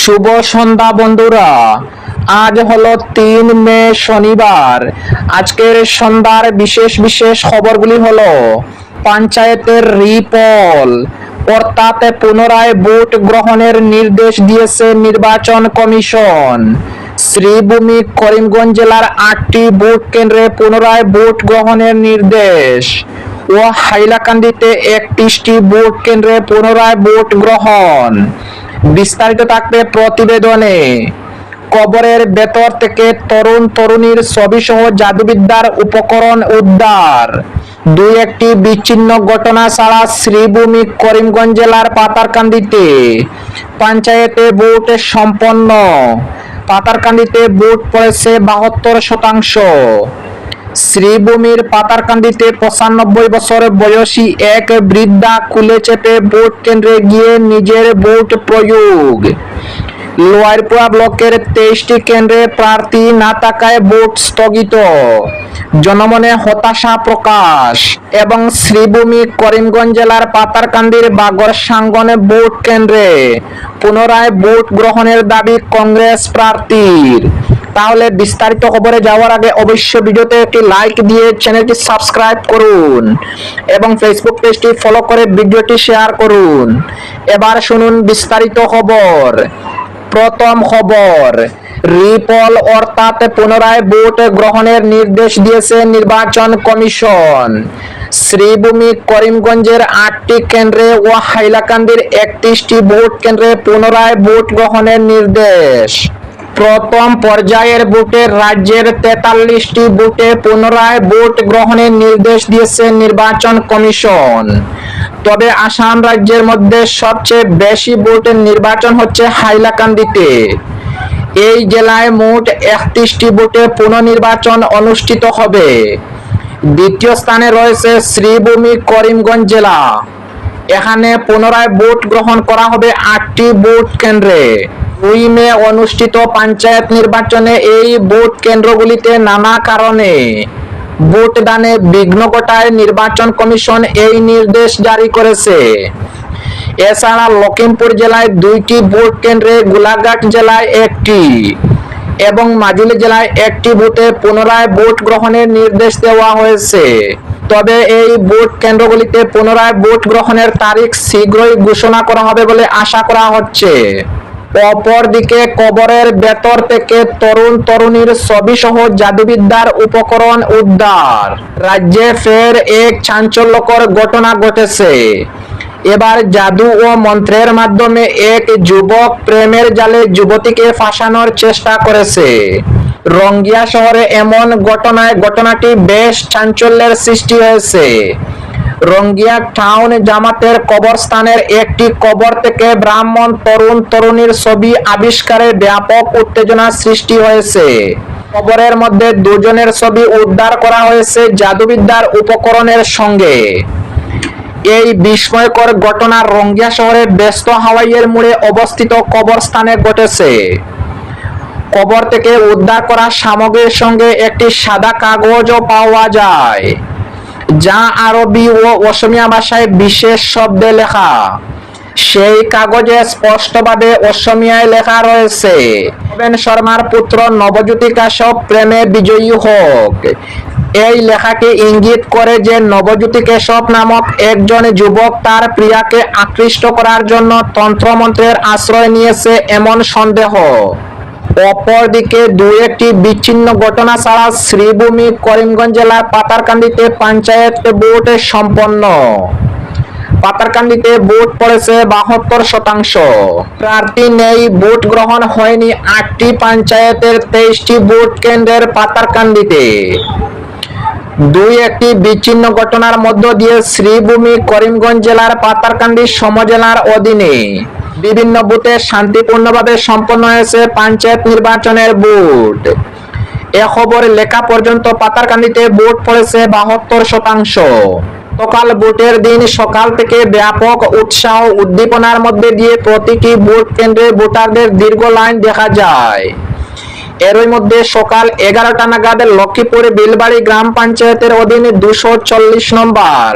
শুভ সন্ধ্যা, বন্ধুরা। আজ হলো তিন মে, শনিবার। আজকের সন্ধ্যার বিশেষ বিশেষ খবরগুলি হলো, পঞ্চায়েতের রিপল। অর্থাৎ পুনরায় ভোট গ্রহণের নির্দেশ দিয়েছে নির্বাচন কমিশন। শ্রীভূমি, করিমগঞ্জ জেলার আটটি ভোট কেন্দ্রে পুনরায় ভোট গ্রহণের নির্দেশ। ও হাইলাকান্দিতে একত্রিশটি ভোট কেন্দ্রে পুনরায় ভোট গ্রহণ। বিস্তারিত থাকবে প্রতিবেদনে। কবরের ভেতর থেকে তরুণ তরুণীর ছবি সহ জাদুবিদ্যার উপকরণ উদ্ধার। দুই একটি বিচ্ছিন্ন ঘটনা ছাড়া শ্রীভূমি করিমগঞ্জ জেলার পাতারকান্দিতে। পঞ্চায়েতে ভোট সম্পন্ন। পাতারকান্দিতে ভোট পড়েছে বাহাত্তর শতাংশ। শ্রীভূমির পাতারকান্দিতে পঁচানব্বই বছর বয়সী এক বৃদ্ধা খুলে চেপে ভোট কেন্দ্রে গিয়ে নিজের ভোট প্রয়োগ। লোয়ারপুরা ব্লকের তেইশটি কেন্দ্রে প্রার্থী না থাকায় ভোট স্থগিত। জনমনে হতাশা প্রকাশ এবং শ্রীভূমি করিমগঞ্জ জেলার পাতারকান্দির বাগর সাঙ্গনে ভোট কেন্দ্রে পুনরায় ভোট গ্রহণের দাবি কংগ্রেস প্রার্থীর। তাহলে বিস্তারিত খবরে যাওয়ার আগে অবশ্যই ভিডিওতে একটি লাইক দিয়ে চ্যানেলটি সাবস্ক্রাইব করুন এবং ফেসবুক পেজটি ফলো করে ভিডিওটি শেয়ার করুন। এবার শুনুন বিস্তারিত খবর। প্রথম খবর। রিপল অর্থাৎ পুনরায় ভোট গ্রহণের নির্দেশ দিয়েছে নির্বাচন কমিশন। শ্রীভূমি করিমগঞ্জের আটটি কেন্দ্রে ও হাইলাকান্দির একত্রিশটি ভোট কেন্দ্রে পুনরায় ভোট গ্রহণের নির্দেশ। প্রথম পর্যায়ের ভোটে রাজ্যের তেতাল্লিশটি ভোটে পুনরায় ভোট গ্রহণের নির্দেশ দিয়েছে নির্বাচন কমিশন। তবে আসাম রাজ্যের মধ্যে সবচেয়ে বেশি ভোটের নির্বাচন হচ্ছে হাইলাকান্দিতে। এই জেলায় মোট একত্রিশটি ভোটে পুনর্নির্বাচন অনুষ্ঠিত হবে। দ্বিতীয় স্থানে রয়েছে শ্রীভূমি করিমগঞ্জ জেলা। এখানে পুনরায় ভোট গ্রহণ করা হবে আটটি ভোট কেন্দ্রে। দুই মে অনুষ্ঠিত পঞ্চায়েত নির্বাচনে এই ভোট কেন্দ্রগুলিতে নানা কারণে ভোট দানে বিঘ্ন ঘটায় নির্বাচন কমিশন এই নির্দেশ জারি করেছে। এছাড়া লখিমপুর জেলায় দুইটি ভোট কেন্দ্রে গোলাঘাট জেলায় একটি এবং মাজুলি জেলায় একটি ভোটে পুনরায় ভোট গ্রহণের নির্দেশ দেওয়া হয়েছে। তবে এই ভোট কেন্দ্রগুলিতে পুনরায় ভোট গ্রহণের তারিখ শীঘ্রই ঘোষণা করা হবে বলে আশা করা হচ্ছে। অপরদিকে কবরের ভেতর থেকে তরুণ তরুণীর ছবি সহ জাদুবিদ্যার উপকরণ উদ্ধার। রাজ্যে ফের এক চাঞ্চল্যকর ঘটনা ঘটেছে। এবার জাদু ও মন্ত্রের মাধ্যমে এক যুবক প্রেমের জালে যুবতীকে ফাঁসানোর চেষ্টা করেছে। রঙ্গিয়া শহরে এমন ঘটনায় ঘটনাটি বেশ চাঞ্চল্যের সৃষ্টি হয়েছে। রঙ্গিয়া টাউন জামাতের কবরস্থানের একটি কবর থেকে ব্রাহ্মণ, তরুণ, তরুণীর ছবি আবিষ্কারে ব্যাপক উত্তেজনা সৃষ্টি হয়েছে। কবরের মধ্যে দুজনের ছবি উদ্ধার করা হয়েছে জাদুবিদ্যার উপকরণের সঙ্গে। এই বিস্ময়কর ঘটনা রঙ্গিয়া শহরের ব্যস্ত হাওয়াইয়ের মোড়ে অবস্থিত কবরস্থানে ঘটেছে। কবর থেকে উদ্ধার করা সামগ্রীর সঙ্গে একটি সাদা কাগজও পাওয়া যায়, যা আরবি ও অসমিয়া ভাষায় বিশেষ শব্দে লেখা। সেই কাগজে স্পষ্টভাবে অসমিয়ায় লেখা রয়েছে শর্মার পুত্র নবজ্যোতি কাশ্যপ প্রেমে বিজয়ী হোক। এই লেখাকে ইঙ্গিত করে যে নবজ্যোতি কেশব নামক একজন যুবক তার প্রিয়াকে আকৃষ্ট করার জন্য তন্ত্রমন্ত্রের আশ্রয় নিয়েছে এমন সন্দেহ। অপরদিকে দু একটি বিচ্ছিন্ন ঘটনা ছাড়া শ্রীভূমি করিমগঞ্জ জেলার পাতারকান্দিতে পঞ্চায়েত ভোট সম্পন্ন। পাতারকান্দিতে ভোট পড়েছে বাহাত্তর শতাংশ। প্রার্থী নেই, ভোট গ্রহণ হয়নি আটটি পঞ্চায়েতের তেইশটি ভোট কেন্দ্রের পাতারকান্দিতে। দুই একটি বিচ্ছিন্ন ঘটনার মধ্য দিয়ে শ্রীভূমি করিমগঞ্জ জেলার পাতারকান্দি সমজেলার অধীনে বিভিন্ন বুথে শান্তিপূর্ণভাবে সম্পন্ন হয়েছে পঞ্চায়েত নির্বাচনের ভোট এ খবর লেখা পর্যন্ত পাতারকান্দিতে ভোট পড়েছে বাহাত্তর শতাংশ। গতকাল ভোটের দিন সকাল থেকে ব্যাপক উৎসাহ উদ্দীপনার মধ্যে দিয়ে প্রতিটি ভোট কেন্দ্রে ভোটারদের দীর্ঘ লাইন দেখা যায়। এরই মধ্যে সকাল এগারোটা নাগাদ লক্ষ্মীপুর বিলবাড়ি গ্রাম পঞ্চায়েতের অধীনে দুশো চল্লিশ নম্বর।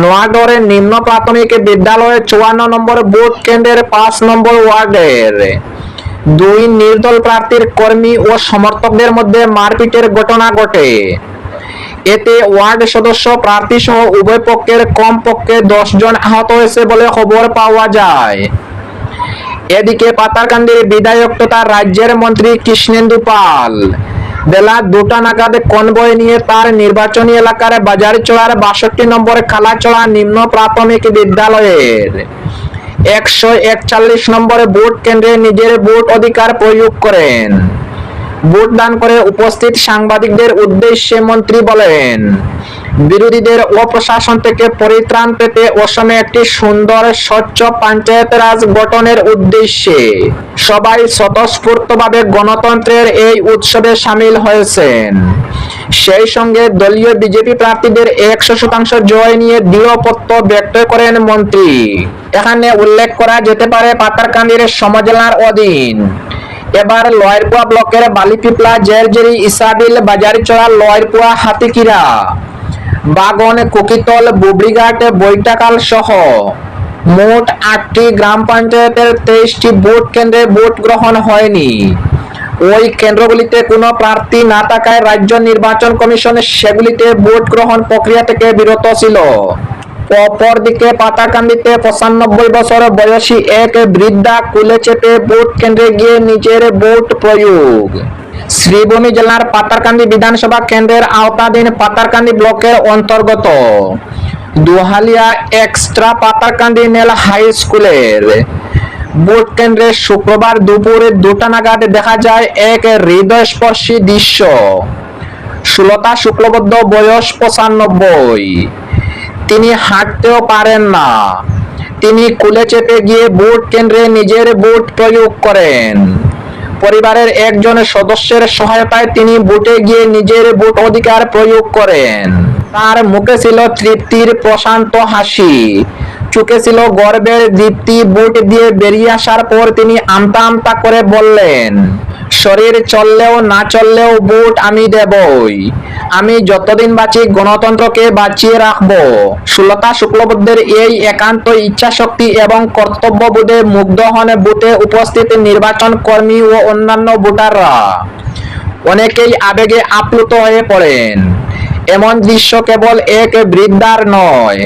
নোয়াগড়ের নিম্ন প্রাথমিক বিদ্যালয়ের চুয়ান্ন নম্বর ভোট কেন্দ্রের পাঁচ নম্বর ওয়ার্ডের। দুই নির্দল প্রার্থীর কর্মী ও সমর্থকদের মধ্যে মারপিটের ঘটনা ঘটে। এতে ওয়ার্ড সদস্য প্রার্থী সহ উভয় পক্ষের কমপক্ষে দশ জন আহত হয়েছে বলে খবর পাওয়া যায়। এদিকে পাতারকান্দির বিধায়ক তথা রাজ্যের মন্ত্রী কৃষ্ণেন্দু পাল। বেলা দুটা নাগাদ কনভয় নিয়ে তার নির্বাচনী এলাকার বাজার চড়ার বাষট্টি নম্বর খালাচড়া নিম্ন প্রাথমিক বিদ্যালয়ের। একশো একচল্লিশ নম্বরে ভোট কেন্দ্রে নিজের ভোট অধিকার প্রয়োগ করেন। ভোট দান করে উপস্থিত সাংবাদিকদের উদ্দেশ্যে মন্ত্রী বলেন বিরোধীদের অপ্রশাসন থেকে পরিত্রাণ পেতে অসমে একটি সুন্দর স্বচ্ছ পঞ্চায়েত রাজ গঠনের উদ্দেশ্যে সবাই স্বতঃস্ফূর্তভাবে গণতন্ত্রের এই উৎসবে সামিল হয়েছেন। সেই সঙ্গে দলীয় বিজেপি প্রার্থীদের একশো শতাংশ জয় নিয়ে দৃঢ়পত্র ব্যক্ত করেন মন্ত্রী। এখানে উল্লেখ করা যেতে পারে পাতারকান্দির সমজেলার অধীন। এবার লয়েরপুয়া ব্লকের বালিপিপলা জেরজেরি ইসাবিল বাজারিচড়া লয়েরপুয়া হাতিকিরা। বাগন কোকিতল বুবড়িঘাট বৈটাকাল সহ। মোট আটটি গ্রাম পঞ্চায়েতের তেইশটি ভোট কেন্দ্রে ভোট গ্রহণ হয়নি। ওই কেন্দ্রগুলিতে কোনো প্রার্থী না থাকায় রাজ্য নির্বাচন কমিশন সেগুলিতে ভোট গ্রহণ প্রক্রিয়া থেকে বিরত ছিল। অপরদিকে পাতাকান্দিতে পঁচানব্বই বছর বয়সী এক বৃদ্ধা কুলে চেপে ভোট কেন্দ্রে গিয়ে নিজের ভোট প্রয়োগ। শ্রীভূমি জেলার পাতারকান্দি বিধানসভা কেন্দ্রের আওতাধীন পাতারকান্দি ব্লকের অন্তর্গত দুহালিয়া এক্সট্রা পাতারকান্দি নেল হাই স্কুলের। ভোট কেন্দ্রে শুক্রবার দুপুরে দুটা নাগাদ দেখা যায় এক হৃদয়স্পর্শী দৃশ্য। সুলতা শুক্লবদ্ধ, বয়স পঁচানব্বই। তিনি হাঁটতেও পারেন না। তিনি কুলে চেপে গিয়ে ভোট কেন্দ্রে নিজের ভোট প্রয়োগ করেন। পরিবারের একজনের সদস্যের সহায়তায় তিনি বুটে গিয়ে নিজের বুট অধিকার প্রয়োগ করেন। তার মুখে ছিল তৃপ্তির প্রশান্ত হাসি। চোখে ছিল গর্বের দীপ্তি বুট দিয়ে বেরিয়ে আসার পর তিনি আমতা আমতা করে বললেন, শরীর চললেও না চললেও বুট আমি দেবই। আমি যতদিন বাঁচি গণতন্ত্রকে বাঁচিয়ে রাখব। সুলতা শুক্লবুদ্ধের এই একান্ত ইচ্ছা শক্তি এবং কর্তব্যবোধে মুগ্ধ হন বুথে উপস্থিত নির্বাচন কর্মী ও অন্যান্য ভোটাররা। অনেকেই আবেগে আপ্লুত হয়ে পড়েন। এমন দৃশ্য কেবল এক বৃদ্ধার নয়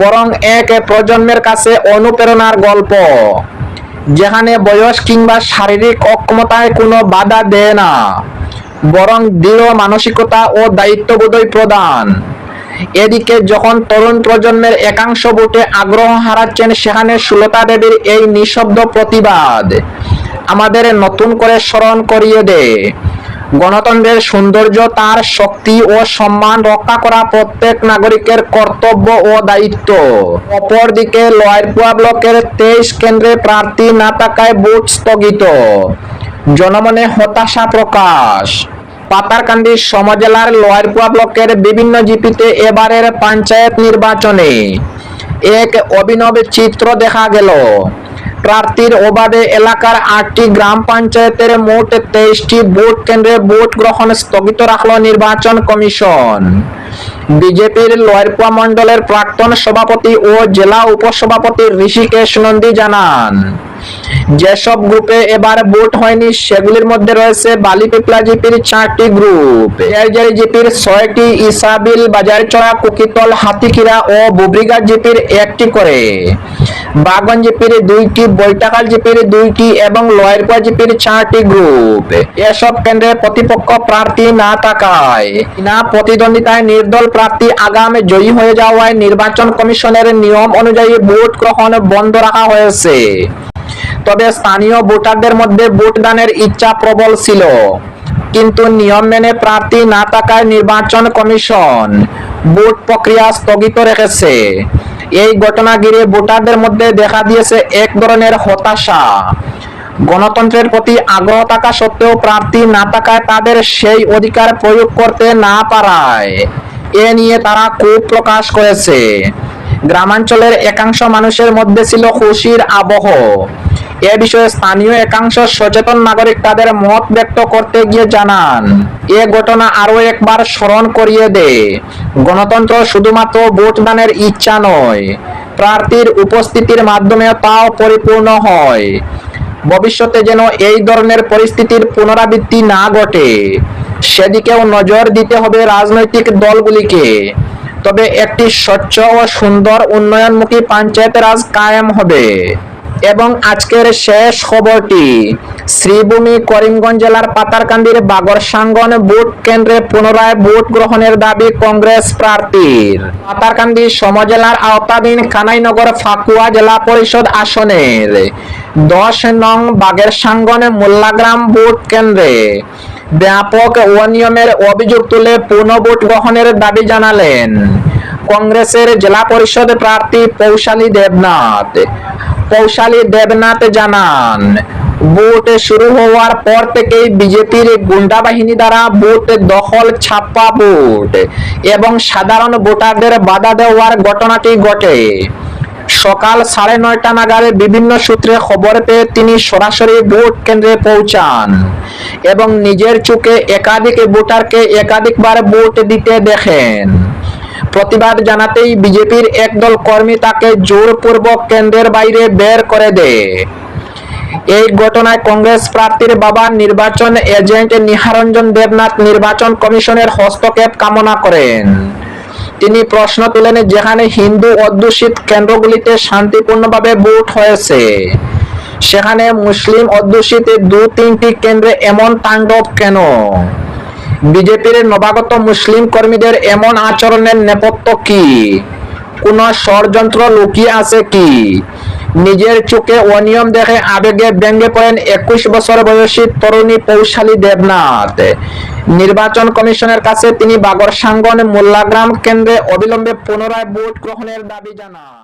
বরং এক প্রজন্মের কাছে অনুপ্রেরণার গল্প, যেখানে বয়স কিংবা শারীরিক অক্ষমতায় কোনো বাধা দেয় না, বরং দৃঢ় মানসিকতা ও দায়িত্ববোধই প্রদান এদিকে যখন তরুণ প্রজন্মের একাংশ ভোটে আগ্রহ হারাচ্ছেন, সেখানে সুলতা দেবীর এই নিঃশব্দ প্রতিবাদ আমাদের নতুন করে স্মরণ করিয়ে দেয়। গণতন্ত্রের সৌন্দর্য, তার শক্তি ও সম্মান রক্ষা করা প্রত্যেক নাগরিকের কর্তব্য ও দায়িত্ব। অপরদিকে লয়ারপুয়া ব্লকের তেইশ কেন্দ্রে প্রার্থী না থাকায় ভোট স্থগিত। জনমনে হতাশা প্রকাশ। পাতারকান্দি সমজেলার লয়ারপুয়া ব্লকের বিভিন্ন জিপিতে এবারের পঞ্চায়েত নির্বাচনে এক অভিনব চিত্র দেখা গেল। প্রার্থীর অবাধে এলাকার আটটি গ্রাম পঞ্চায়েতের মোট তেইশটি ভোট কেন্দ্রে ভোট গ্রহণ স্থগিত রাখল নির্বাচন কমিশন। বিজেপির লয়েরপুয়া মণ্ডলের প্রাক্তন সভাপতি ও জেলা উপসভাপতি ঋষিকেশ নন্দী জানান। যেসব গ্রুপে এবার ভোট হয়নি, সেগুলির মধ্যে রয়েছে বালিপিপলা জিপির চারটি গ্রুপ এয়ারজারি জিপির ছয়টি, ইসাবিল বাজারচড়া কুকিতল হাতিকিরা ও বুবরিঘাট জিপির একটি করে। বাগন জিপির দুইটি বৈটাকাল জিপির দুইটি এবং লয়েরপুয়া জিপির চারটি গ্রুপ এসব কেন্দ্রে প্রতিপক্ষ প্রার্থী না থাকায় না প্রতিদ্বন্দ্বিতায় নির্দল প্রার্থী আগামে জয়ী হয়ে যাওয়ায় নির্বাচন কমিশনের নিয়ম অনুযায়ী ভোট গ্রহণ বন্ধ রাখা হয়েছে। তবে স্থানীয় ভোটারদের মধ্যে ভোট দানের ইচ্ছা প্রবল ছিল। কিন্তু নিয়ম মেনে প্রার্থী না থাকায় নির্বাচন কমিশন ভোট প্রক্রিয়া স্থগিত রেখেছে। এই ঘটনা ঘিরে ভোটারদের মধ্যে দেখা দিয়েছে এক ধরনের হতাশা। গণতন্ত্রের প্রতি আগ্রহ থাকা সত্ত্বেও প্রার্থী না থাকায় তাদের সেই অধিকার প্রয়োগ করতে না পারায়। এ নিয়ে তারা ক্ষোভ প্রকাশ করেছে। গ্রামাঞ্চলের একাংশ মানুষের মধ্যে ছিল খুশির আবহ। এ বিষয়ে স্থানীয় একাংশ সচেতন নাগরিক তাদের মত ব্যক্ত করতে গিয়ে জানান। এ ঘটনা আরও একবার স্মরণ করিয়ে দেয় গণতন্ত্র শুধুমাত্র ভোটদানের ইচ্ছা নয়, প্রার্থীর উপস্থিতির মাধ্যমে তাও পরিপূর্ণ হয়। ভবিষ্যতে যেন এই ধরনের পরিস্থিতির পুনরাবৃত্তি না ঘটে। সেদিকেও নজর দিতে হবে রাজনৈতিক দলগুলিকে। তবে একটি স্বচ্ছ ও সুন্দর উন্নয়নমুখী পঞ্চায়েত রাজ কায়েম হবে। এবং আজকের শেষ খবরটি শ্রীভূমি করিমগঞ্জ জেলার পাতারকান্দির বাগরসাঙ্গন ভোট কেন্দ্রে পুনরায় ভোট গ্রহণের দাবি কংগ্রেস প্রার্থীর। পাতারকান্দি সমজেলার আওতাধীন কানাইনগর ফাকুয়া জেলা পরিষদ আসনের দশ নং বাগেরসাঙ্গন মোল্লাগ্রাম ভোট কেন্দ্রে ব্যাপক অনিয়মের অভিযোগ তুলে পুনঃ ভোট গ্রহণের দাবি জানালেন কংগ্রেসের জেলা পরিষদ প্রার্থী পৌশালী দেবনাথ। পৌশালী দেবনাথ জানান, ভোট শুরু হওয়ার পর থেকেই বিজেপির গুন্ডা বাহিনী দ্বারা ভোট দখল ছাপ্পা ভোট এবং সাধারণ ভোটারদের বাধা দেওয়ার ঘটনাটি ঘটে। সকাল সাড়ে নয়টা নাগারে বিভিন্ন সূত্রে খবর পেয়ে তিনি সরাসরি ভোট কেন্দ্রে পৌঁছান এবং নিজের চোখে একাধিক ভোটারকে একাধিকবার ভোট দিতে দেখেন। প্রতিবাদ জানাতেই বিজেপির একদল কর্মী তাকে জোরপূর্বক কেন্দ্রের বাইরে বের করে দেয়। এই ঘটনায় কংগ্রেস প্রার্থীর বাবা নির্বাচন এজেন্ট নিহারঞ্জন দেবনাথ নির্বাচন কমিশনের হস্তক্ষেপ কামনা করেন। তিনি প্রশ্ন তুলেন, যেখানে হিন্দু অধ্যুষিত কেন্দ্রগুলিতে শান্তিপূর্ণভাবে ভোট হয়েছে, সেখানে মুসলিম অধ্যুষিত দু তিনটি কেন্দ্রে এমন তাণ্ডব কেন? বিজেপির নবাগত মুসলিম কর্মীদের এমন আচরণের নেপথ্য কি? কোন ষড়যন্ত্র লুকিয়ে আছে কি? নিজের চোখে অনিয়ম দেখে আবেগে ব্যঙ্গে পড়েন একুশ বছর বয়সী তরুণী পৌশালী দেবনাথ। নির্বাচন কমিশনের কাছে তিনি বাগরসাঙ্গন মোল্লাগ্রাম কেন্দ্রে অবিলম্বে পুনরায় ভোট গ্রহণের দাবি জানান।